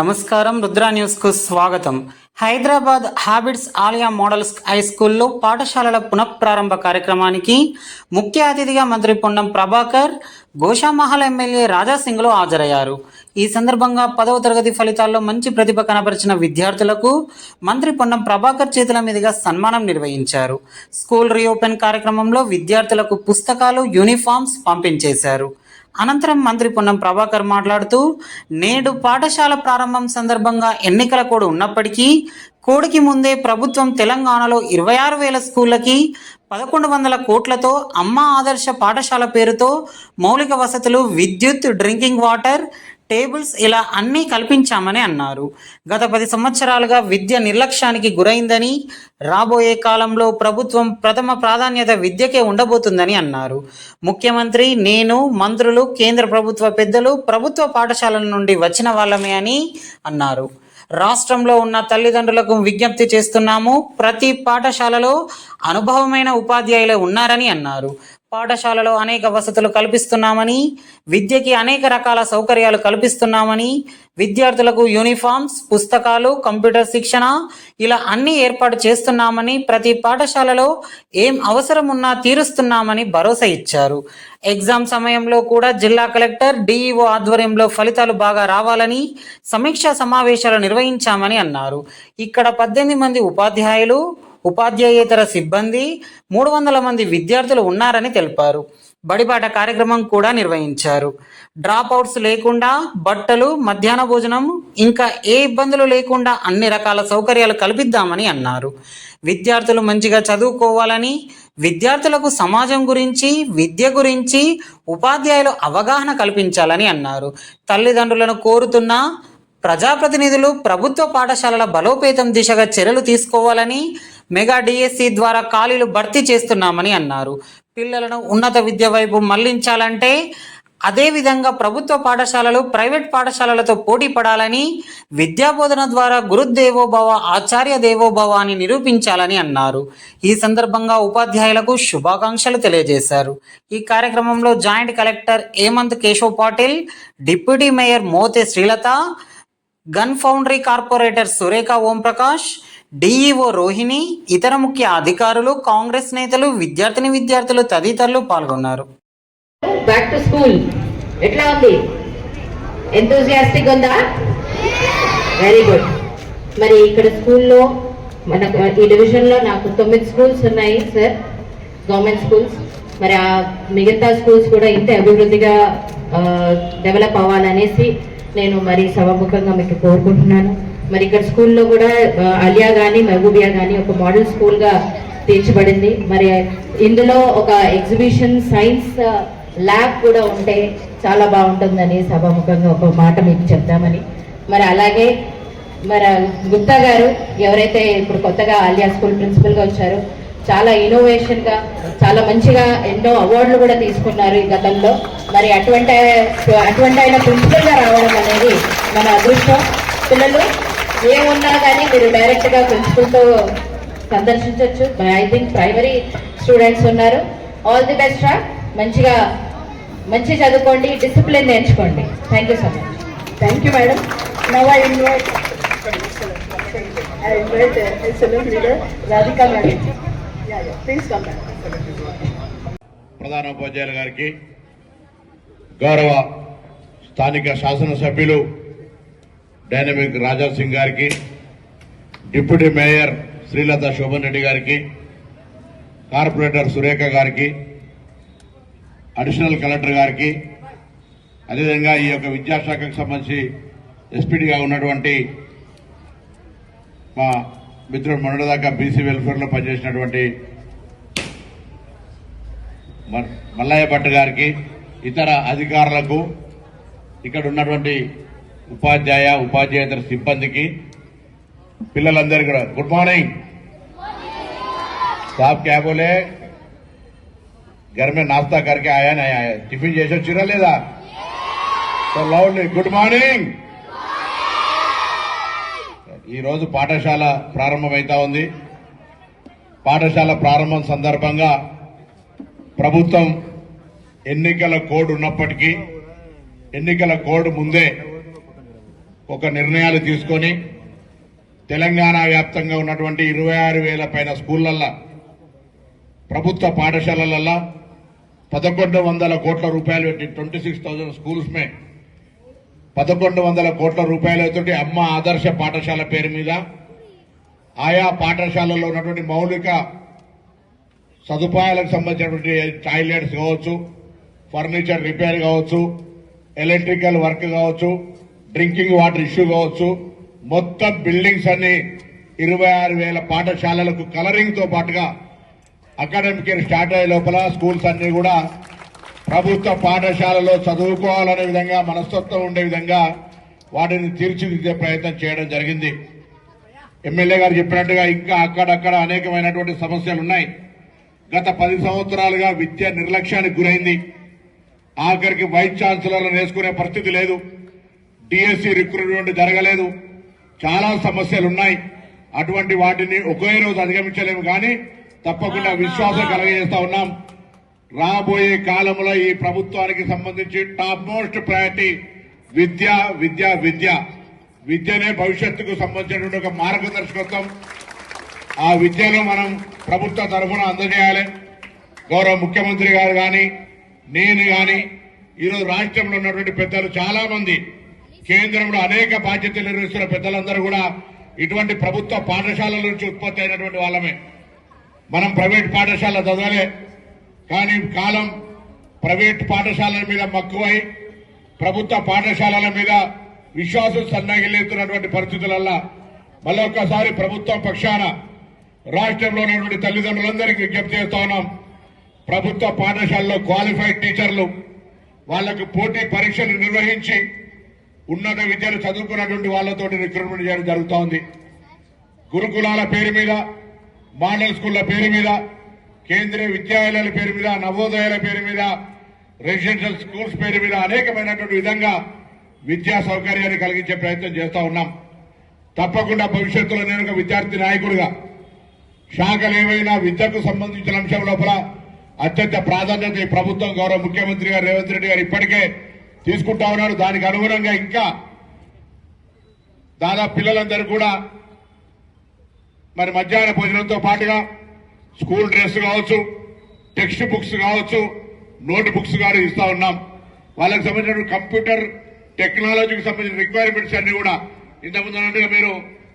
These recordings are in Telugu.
నమస్కారం రుద్ర న్యూస్కు స్వాగతం. హైదరాబాద్ హ్యాబిట్స్ ఆలియా మోడల్ హై స్కూల్లో పాఠశాలల పునఃప్రారంభ కార్యక్రమానికి ముఖ్య అతిథిగా మంత్రి పొన్నం ప్రభాకర్ గోషామహల్ ఎమ్మెల్యే రాజాసింగ్లో హాజరయ్యారు. ఈ సందర్భంగా పదవ తరగతి ఫలితాల్లో మంచి ప్రతిభ కనబరిచిన విద్యార్థులకు మంత్రి పొన్నం ప్రభాకర్ చేతుల మీదుగా సన్మానం నిర్వహించారు. స్కూల్ రీఓపెన్ కార్యక్రమంలో విద్యార్థులకు పుస్తకాలు యూనిఫామ్స్ పంపించేశారు. అనంతరం మంత్రి పొన్నం ప్రభాకర్ మాట్లాడుతూ నేడు పాఠశాల ప్రారంభం సందర్భంగా ఎన్నికల కోడ్ ఉన్నప్పటికీ కోడికి ముందే ప్రభుత్వం తెలంగాణలో ఇరవై ఆరు వేల స్కూళ్ళకి పదకొండు వందల కోట్లతో అమ్మ ఆదర్శ పాఠశాల పేరుతో మౌలిక వసతులు విద్యుత్ డ్రింకింగ్ వాటర్ టేబుల్స్ ఇలా అన్నీ కల్పించామని అన్నారు. గత పది సంవత్సరాలుగా విద్య నిర్లక్ష్యానికి గురైందని రాబోయే కాలంలో ప్రభుత్వం ప్రథమ ప్రాధాన్యత విద్యకే ఉండబోతుందని అన్నారు. ముఖ్యమంత్రి నేను మంత్రులు కేంద్ర ప్రభుత్వ పెద్దలు ప్రభుత్వ పాఠశాలల నుండి వచ్చిన వాళ్ళమే అని అన్నారు. రాష్ట్రంలో ఉన్న తల్లిదండ్రులకు విజ్ఞప్తి చేస్తున్నాము ప్రతి పాఠశాలలో అనుభవమైన ఉపాధ్యాయులే ఉన్నారని అన్నారు. పాఠశాలలో అనేక వసతులు కల్పిస్తున్నామని విద్యకి అనేక రకాల సౌకర్యాలు కల్పిస్తున్నామని విద్యార్థులకు యూనిఫామ్స్ పుస్తకాలు కంప్యూటర్ శిక్షణ ఇలా అన్ని ఏర్పాటు చేస్తున్నామని ప్రతి పాఠశాలలో ఏం అవసరం ఉన్నా తీరుస్తున్నామని భరోసా ఇచ్చారు. ఎగ్జామ్ సమయంలో కూడా జిల్లా కలెక్టర్ డిఈఓ ఆధ్వర్యంలో ఫలితాలు బాగా రావాలని సమీక్షా సమావేశాలు నిర్వహించామని అన్నారు. ఇక్కడ పద్దెనిమిది మంది ఉపాధ్యాయులు ఉపాధ్యాయేతర సిబ్బంది మూడు వందల మంది విద్యార్థులు ఉన్నారని తెలిపారు. బడిబాట కార్యక్రమం కూడా నిర్వహించారు. డ్రాప్ అవుట్స్ లేకుండా బట్టలు మధ్యాహ్న భోజనం ఇంకా ఏ ఇబ్బందులు లేకుండా అన్ని రకాల సౌకర్యాలు కల్పిద్దామని అన్నారు. విద్యార్థులు మంచిగా చదువుకోవాలని విద్యార్థులకు సమాజం గురించి విద్య గురించి ఉపాధ్యాయులు అవగాహన కల్పించాలని అన్నారు. తల్లిదండ్రులను కోరుతున్న ప్రజాప్రతినిధులు ప్రభుత్వ పాఠశాలల బలోపేతం దిశగా చర్యలు తీసుకోవాలని మెగా డిఎస్సి ద్వారా ఖాళీలు భర్తీ చేస్తున్నామని అన్నారు. పిల్లలను ఉన్నత విద్య వైపు మళ్ళించాలంటే అదేవిధంగా ప్రభుత్వ పాఠశాలలు ప్రైవేట్ పాఠశాలలతో పోటీ పడాలని విద్యాబోధన ద్వారా గురుదేవోభవ ఆచార్య దేవోభవ అని నిరూపించాలని అన్నారు. ఈ సందర్భంగా ఉపాధ్యాయులకు శుభాకాంక్షలు తెలియజేశారు. ఈ కార్యక్రమంలో joint collector Hemant Keshav Patil deputy mayor Mothe Srilatha Gun Foundry corporator Surekha Omprakash DEO Rohini ఇతర ముఖ్య అధికారులు కాంగ్రెస్ నేతలు విద్యార్థిని విద్యార్థులు తదితరులు పాల్గొన్నారు. బ్యాక్ టు స్కూల్ ఎట్లా ఉంది? ఎంతోజియాస్టిక్ ఉందా? వెరీ గుడ్ మరి ఇక్కడ స్కూల్లో మన ఈ డివిజన్లో నాకు తొమ్మిది స్కూల్స్ ఉన్నాయి సార్ గవర్నమెంట్ స్కూల్స్ మరి ఆ మిగతా స్కూల్స్ కూడా ఇంత అభివృద్ధిగా డెవలప్ అవ్వాలనేసి నేను మరి సభాముఖంగా మీకు కోరుకుంటున్నాను. మరి ఇక్కడ స్కూల్లో కూడా అలియా కానీ మహబూబియా కానీ ఒక మోడల్ స్కూల్గా తీర్చబడింది. మరి ఇందులో ఒక ఎగ్జిబిషన్ సైన్స్ ల్యాబ్ కూడా ఉంటే చాలా బాగుంటుందని సభాముఖంగా ఒక మాట మీకు చెప్తామని మరి అలాగే మరి గుప్తా గారు ఎవరైతే ఇప్పుడు కొత్తగా ఆలియా స్కూల్ ప్రిన్సిపల్గా వచ్చారో చాలా ఇన్నోవేషన్గా చాలా మంచిగా ఎన్నో అవార్డులు కూడా తీసుకున్నారు ఈ గతంలో. మరి అటువంటి అటువంటి ఆయన ప్రిన్సిపల్గా రావడం అనేది మన అదృష్టం. పిల్లలు ఏమున్నా కానీ మీరు డైరెక్ట్గా ప్రిన్సిపల్తో సందర్శించవచ్చు ఐ థింక్ ప్రైమరీ స్టూడెంట్స్ ఉన్నారు. ఆల్ ది బెస్ట్ రా మంచిగా మంచి చదువుకోండి డిసిప్లిన్ నేర్చుకోండి. Thank you so much madam. Yeah, yeah, please come back. ప్రధాన ఉపాధ్యాయుల గారికి గౌరవ స్థానిక శాసనసభ్యులు డైనమిక్ రాజా సింగ్ గారికి డిప్యూటీ మేయర్ శ్రీలత శోభన్ రెడ్డి గారికి కార్పొరేటర్ సురేఖ గారికి అడిషనల్ కలెక్టర్ గారికి అదేవిధంగా ఈ యొక్క విద్యాశాఖకు సంబంధించి ఎస్పీడీగా ఉన్నటువంటి మా మిత్రుడు మొన్నటిదాకా బీసీ వెల్ఫేర్లో పనిచేసినటువంటి మ- మల్లయ్య భట్ గారికి ఇతర అధికారులకు ఇక్కడ ఉన్నటువంటి ఉపాధ్యాయ ఉపాధ్యాయేతర సిబ్బందికి పిల్లలందరికీ కూడా గుడ్ మార్నింగ్ సాబ్ క్యా బోలే घर में नाश्ता करके आया नहीं आया टिफिन చేసి వచ్చిరా లేదా సో లౌడ్లీ గుడ్ మార్నింగ్ ఈ రోజు పాఠశాల ప్రారంభమైతా ఉంది పాఠశాల ప్రారంభం సందర్భంగా ప్రభుత్వం ఎన్నికల కోడ్ ఉన్నప్పటికీ ఎన్నికల కోడ్ ముందే ఒక నిర్ణయాలు తీసుకొని తెలంగాణ వ్యాప్తంగా ఉన్నటువంటి ఇరవై ఆరు వేల పైన స్కూళ్ళల్లో ప్రభుత్వ పాఠశాలలల్లో పదకొండు వందల కోట్ల రూపాయలు పెట్టి ట్వంటీ సిక్స్ థౌజండ్ స్కూల్స్ మే పదకొండు వందల కోట్ల రూపాయలతోటి అమ్మ ఆదర్శ పాఠశాల పేరు మీద ఆయా పాఠశాలల్లో ఉన్నటువంటి మౌలిక సదుపాయాలకు సంబంధించినటువంటి టాయిలెట్స్ కావచ్చు ఫర్నిచర్ రిపేర్ కావచ్చు ఎలక్ట్రికల్ వర్క్ కావచ్చు డ్రింకింగ్ వాటర్ ఇష్యూ కావచ్చు. మొత్తం బిల్డింగ్స్ అన్ని ఇరవై ఆరు వేల పాఠశాలలకు కలరింగ్తో పాటుగా అకాడమిక్ ఇయర్ స్టార్ట్ అయ్యే లోపల స్కూల్స్ అన్ని కూడా ప్రభుత్వ పాఠశాలలో చదువుకోవాలనే విధంగా మనస్తత్వం ఉండే విధంగా వాటిని తీర్చిదిద్దే ప్రయత్నం చేయడం జరిగింది. ఎమ్మెల్యే గారు చెప్పినట్టుగా ఇంకా అక్కడక్కడ అనేకమైనటువంటి సమస్యలు ఉన్నాయి. గత పది సంవత్సరాలుగా విద్య నిర్లక్ష్యానికి గురైంది. ఆఖరికి వైస్ ఛాన్సలర్లను వేసుకునే పరిస్థితి లేదు. డిఎస్సి రిక్రూట్మెంట్ జరగలేదు. చాలా సమస్యలు ఉన్నాయి అటువంటి వాటిని ఒకే రోజు అధిగమించలేము కానీ తప్పకుండా విశ్వాసం కలగజేస్తా ఉన్నాం. రాబోయే కాలంలో ఈ ప్రభుత్వానికి సంబంధించి టాప్ మోస్ట్ ప్రయారిటీ విద్య విద్య విద్య. విద్యనే భవిష్యత్తుకు సంబంధించినటువంటి ఒక మార్గదర్శకత్వం. ఆ విద్యను మనం ప్రభుత్వ తరఫున అందజేయాలి. గౌరవ ముఖ్యమంత్రి గారు కానీ నేను కానీ ఈరోజు రాష్ట్రంలో ఉన్నటువంటి పెద్దలు చాలా మంది కేంద్రంలో అనేక బాధ్యతలు నిర్వహిస్తున్న పెద్దలందరూ కూడా ఇటువంటి ప్రభుత్వ పాఠశాలల నుంచి ఉత్పత్తి అయినటువంటి వాళ్ళమే. మనం ప్రైవేట్ పాఠశాల చదవలే కానీ కాలం ప్రైవేట్ పాఠశాలల మీద మక్కువై ప్రభుత్వ పాఠశాలల మీద విశ్వాసం సన్నగిల్లుతున్నటువంటి పరిస్థితులల్లా మళ్ళొక్కసారి ప్రభుత్వం పక్షాన రాష్ట్రంలో ఉన్నటువంటి తల్లిదండ్రులందరికీ విజ్ఞప్తి చేస్తా ఉన్నాం. ప్రభుత్వ పాఠశాలలో క్వాలిఫైడ్ టీచర్లు వాళ్ళకు పోటీ పరీక్షలు నిర్వహించి ఉన్నత విద్యను చదువుకున్నటువంటి వాళ్ళతోటి రిక్రూట్మెంట్ చేయడం జరుగుతూ ఉంది గురుకులాల పేరు మీద మోడల్ స్కూళ్ళ పేరు మీద కేంద్రీయ విద్యాలయాల పేరు మీద నవోదయాల పేరు మీద రెసిడెన్షియల్ స్కూల్స్ పేరు మీద అనేకమైనటువంటి విధంగా విద్యా సౌకర్యాన్ని కలిగించే ప్రయత్నం చేస్తూ ఉన్నాం. తప్పకుండా భవిష్యత్తులో నేను ఒక విద్యార్థి నాయకుడిగా శాఖలు ఏమైనా విద్యకు సంబంధించిన అంశం లోపల అత్యంత ప్రాధాన్యత ఈ ప్రభుత్వం గౌరవ ముఖ్యమంత్రి గారు రేవంత్ రెడ్డి గారు ఇప్పటికే తీసుకుంటా ఉన్నారు దానికి అనుగుణంగా ఇంకా దాదాపు పిల్లలందరూ కూడా మరి మధ్యాహ్న భోజనంతో పాటుగా స్కూల్ డ్రెస్ కావచ్చు టెక్స్ట్ బుక్స్ కావచ్చు నోట్ బుక్స్ కానీ ఇస్తా ఉన్నాం. వాళ్ళకి సంబంధించిన కంప్యూటర్ టెక్నాలజీకి సంబంధించిన రిక్వైర్మెంట్స్ అన్ని కూడా ఇంతకుముందు అన్నట్టుగా మీరు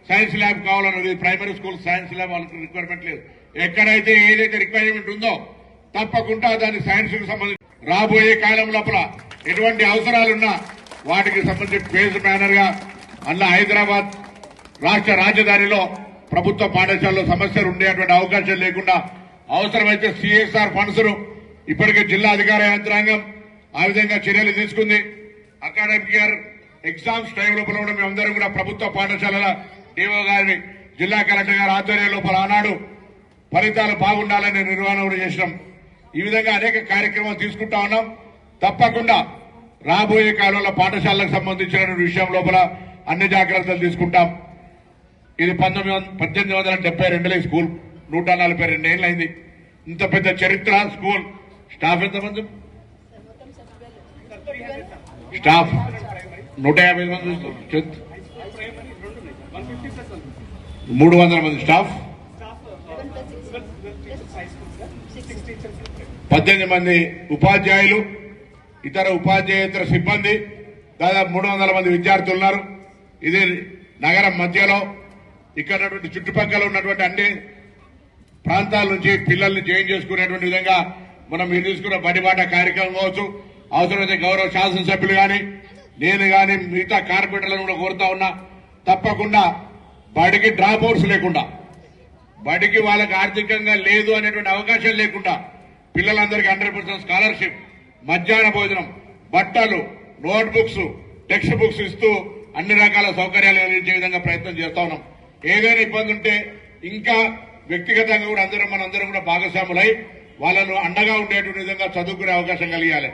సైన్స్ ల్యాబ్ కావాలన్నది ప్రైమరీ స్కూల్ సైన్స్ ల్యాబ్ వాళ్ళకి రిక్వైర్మెంట్ లేదు. ఎక్కడైతే ఏదైతే రిక్వైర్మెంట్ ఉందో తప్పకుండా దాని సైన్స్కు సంబంధించి రాబోయే కాలం లోపల ఎటువంటి అవసరాలున్నా వాటికి సంబంధించి ఫేజ్ మేనర్గా అలా హైదరాబాద్ రాష్ట్ర రాజధానిలో ప్రభుత్వ పాఠశాలలో సమస్యలు ఉండేటువంటి అవకాశం లేకుండా అవసరమైతే సిఎస్ఆర్ ఫండ్స్ను ఇప్పటికే జిల్లా అధికార యంత్రాంగం ఆ విధంగా చర్యలు తీసుకుంది. అకాడమిక్ ఇయర్ ఎగ్జామ్స్ టైం లోపల కూడా మేమందరం కూడా ప్రభుత్వ పాఠశాలల డిఓ గారిని జిల్లా కలెక్టర్ గారి ఆధ్వర్యం లోపల ఆనాడు ఫలితాలు బాగుండాలని నిర్వహణ కూడా చేసినాం. ఈ విధంగా అనేక కార్యక్రమాలు తీసుకుంటా ఉన్నాం. తప్పకుండా రాబోయే కాలంలో పాఠశాలకు సంబంధించిన విషయం లోపల అన్ని జాగ్రత్తలు తీసుకుంటాం. ఇది పంతొమ్మిది వంద పద్దెనిమిది వందల డెబ్బై రెండులో స్కూల్ నూట నలభై రెండు ఏళ్ళైంది అయింది. ఇంత పెద్ద చరిత్ర స్కూల్. స్టాఫ్ ఎంతమంది? స్టాఫ్ నూట యాభై మంది మూడు వందల మంది స్టాఫ్. పద్దెనిమిది మంది ఉపాధ్యాయులు. ఇతర ఉపాధ్యాయేతర సిబ్బంది దాదాపు మూడు వందల మంది విద్యార్థులు ఉన్నారు. ఇది నగరం మధ్యలో ఇక్కడ చుట్టుపక్కల ఉన్నటువంటి అన్ని ప్రాంతాల నుంచి పిల్లల్ని జాయిన్ చేసుకునేటువంటి విధంగా మనం మీరు తీసుకున్న బడిబాట కార్యక్రమం కావచ్చు అవసరమైతే గౌరవ శాసనసభ్యులు కానీ నేను కానీ మిగతా కార్పొరేటర్లను కూడా కోరుతా ఉన్నా తప్పకుండా బడికి డ్రాప్ అవుట్స్ లేకుండా బడికి వాళ్ళకి ఆర్థికంగా లేదు అనేటువంటి అవకాశం లేకుండా పిల్లలందరికీ హండ్రెడ్ స్కాలర్షిప్ మధ్యాహ్న భోజనం బట్టలు నోట్ బుక్స్ టెక్స్ట్ బుక్స్ ఇస్తూ అన్ని రకాల సౌకర్యాలు కలిగించే విధంగా ప్రయత్నం చేస్తా ఉన్నాం. ఏదైనా ఇబ్బంది ఉంటే ఇంకా వ్యక్తిగతంగా కూడా అందరం మనందరం కూడా భాగస్వాములై వాళ్ళను అండగా ఉండేటువంటి విధంగా చదువుకునే అవకాశం కలిగాలి.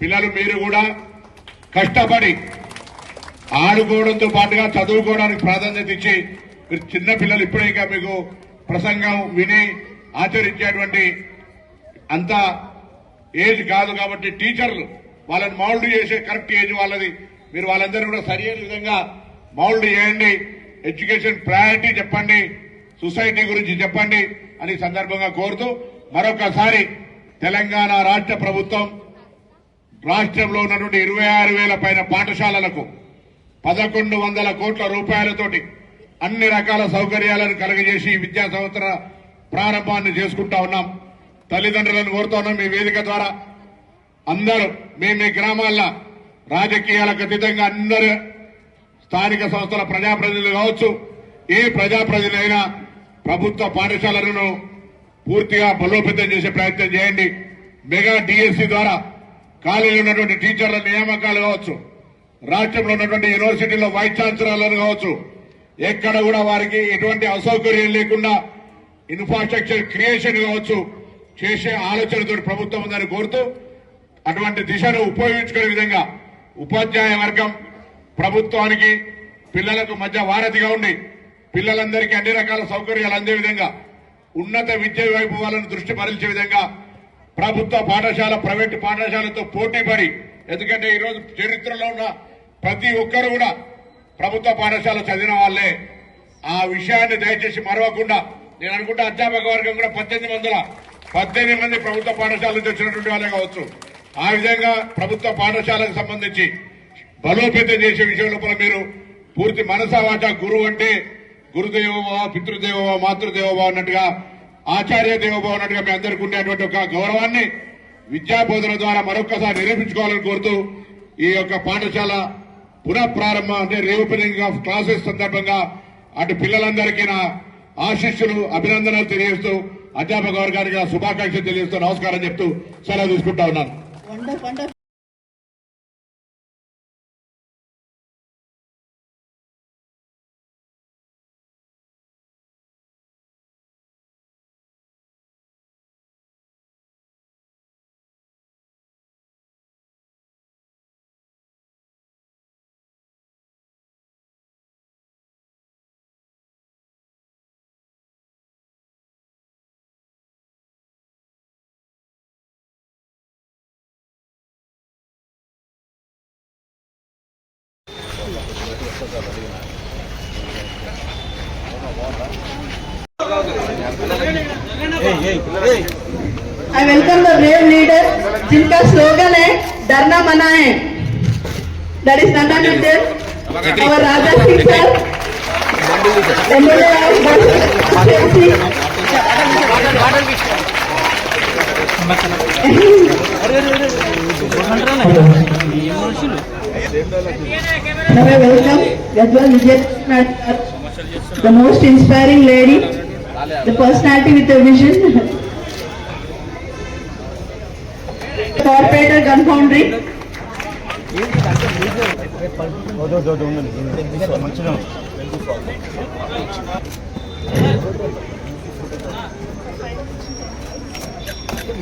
పిల్లలు మీరు కూడా కష్టపడి ఆడుకోవడంతో పాటుగా చదువుకోవడానికి ప్రాధాన్యత ఇచ్చి మీరు చిన్న పిల్లలు ఇప్పుడే ఇంకా మీకు ప్రసంగం విని ఆచరించేటువంటి అంత ఏజ్ కాదు కాబట్టి టీచర్లు వాళ్ళని మౌల్డ్ చేసే కరెక్ట్ ఏజ్ వాళ్ళది. మీరు వాళ్ళందరూ కూడా సరైన విధంగా మౌల్డ్ చేయండి. ఎడ్యుకేషన్ ప్రయారిటీ చెప్పండి. సొసైటీ గురించి చెప్పండి అని సందర్భంగా కోరుతూ మరొకసారి తెలంగాణ రాష్ట్ర ప్రభుత్వం రాష్ట్రంలో ఉన్నటువంటి ఇరవై ఆరు వేల పైన పాఠశాలలకు పదకొండు వందల కోట్ల రూపాయలతోటి అన్ని రకాల సౌకర్యాలను కలుగజేసి విద్యా సంవత్సర ప్రారంభాన్ని చేసుకుంటా ఉన్నాం. తల్లిదండ్రులను కోరుతున్నాం మీ వేదిక ద్వారా. అందరూ మీ మీ గ్రామాల్లో రాజకీయాలకు అతీతంగా అందరూ స్థానిక సంస్థల ప్రజాప్రతినిధులు కావచ్చు ఏ ప్రజాప్రతినిధులైనా ప్రభుత్వ పాఠశాలలను పూర్తిగా బలోపేతం చేసే ప్రయత్నం చేయండి. మెగా డిఎస్సి ద్వారా ఖాళీలు ఉన్నటువంటి టీచర్ల నియామకాలు కావచ్చు రాష్ట్రంలో ఉన్నటువంటి యూనివర్సిటీలో వైస్ ఛాన్సలర్లను కావచ్చు ఎక్కడ కూడా వారికి ఎటువంటి అసౌకర్యం లేకుండా ఇన్ఫ్రాస్ట్రక్చర్ క్రియేషన్ కావచ్చు చేసే ఆలోచనతో ప్రభుత్వం ఉందని కోరుతూ అటువంటి దిశను ఉపయోగించుకునే విధంగా ఉపాధ్యాయ వర్గం ప్రభుత్వానికి పిల్లలకు మధ్య వారధిగా ఉండి పిల్లలందరికీ అన్ని రకాల సౌకర్యాలు అందే విధంగా ఉన్నత విద్య వైపు దృష్టి మరల్చే విధంగా ప్రభుత్వ పాఠశాల ప్రైవేటు పాఠశాలతో పోటీ పడి ఎందుకంటే ఈరోజు చరిత్రలో ఉన్న ప్రతి ఒక్కరు కూడా ప్రభుత్వ పాఠశాల చదివిన వాళ్ళే. ఆ విషయాన్ని దయచేసి మరవకుండా నేను అనుకుంటా అధ్యాపక వర్గం కూడా పద్దెనిమిది పద్దెనిమిది మంది ప్రభుత్వ పాఠశాల నుంచి వచ్చినటువంటి వాళ్ళే కావచ్చు. ఆ విధంగా ప్రభుత్వ పాఠశాలకు సంబంధించి బలోపేతం చేసే విషయం లోపల మీరు పూర్తి మనసావాట గురువు అంటే గురుదేవోభవ పితృదేవోభవ మాతృదేవోభవ అన్నట్టుగా ఆచార్య దేవోభవ అన్నట్టుగా మీ అందరికీ ఉండేటువంటి ఒక గౌరవాన్ని విద్యా బోధన ద్వారా మరొకసారి నిరూపించుకోవాలని కోరుతూ ఈ యొక్క పాఠశాల పునఃప్రారంభం అంటే రీఓపెనింగ్ ఆఫ్ క్లాసెస్ సందర్భంగా అటు పిల్లలందరికీ నా ఆశీస్సులు అభినందనలు తెలియజేస్తూ అధ్యాపక వర్గానికి శుభాకాంక్షలు తెలియజేస్తూ నమస్కారం చెప్తూ సెలవు తీసుకుంటా ఉన్నాను. I welcome the brave leader जिनका स्लोगन है डरना मना है. दैट इज़ नंदा लीडर और Raja Singh sir MLA of Now I welcome Gadwa Vijay, the most inspiring lady, the personality with a vision. Corporator Gun Foundry.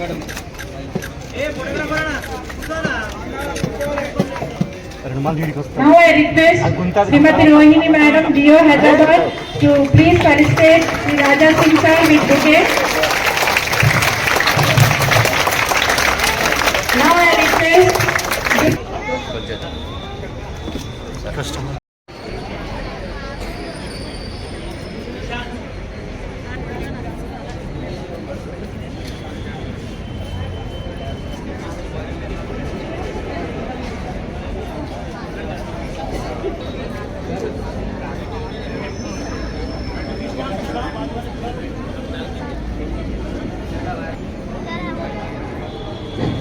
Madam ఏ పొడిగా now I request Srimati Rohini Madam, Geo Hyderabad, to please felicitate the Raja Singh sir with bouquet. Now I request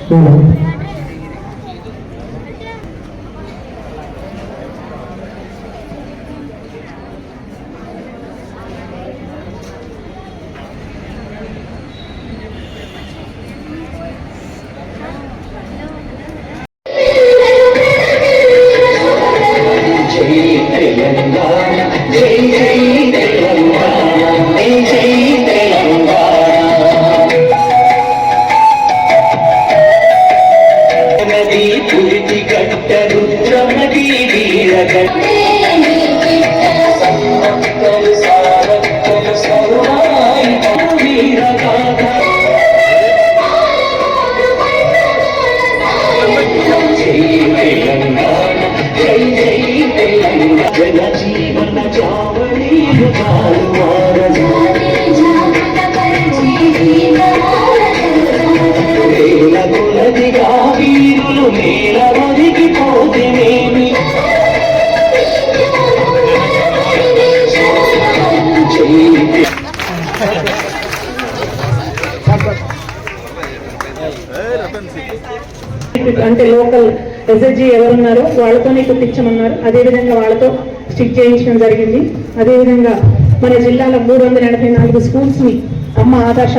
对 Thank you. అంటే లోకల్ ఎస్ఎస్జి ఎవరున్నారో వాళ్ళతోనే కుట్టించమన్నారు అదేవిధంగా వాళ్ళతో స్టిక్ చేయించడం జరిగింది. అదేవిధంగా మన జిల్లాలో మూడు వందల ఎనభై నాలుగు స్కూల్స్ని అమ్మ ఆదర్శ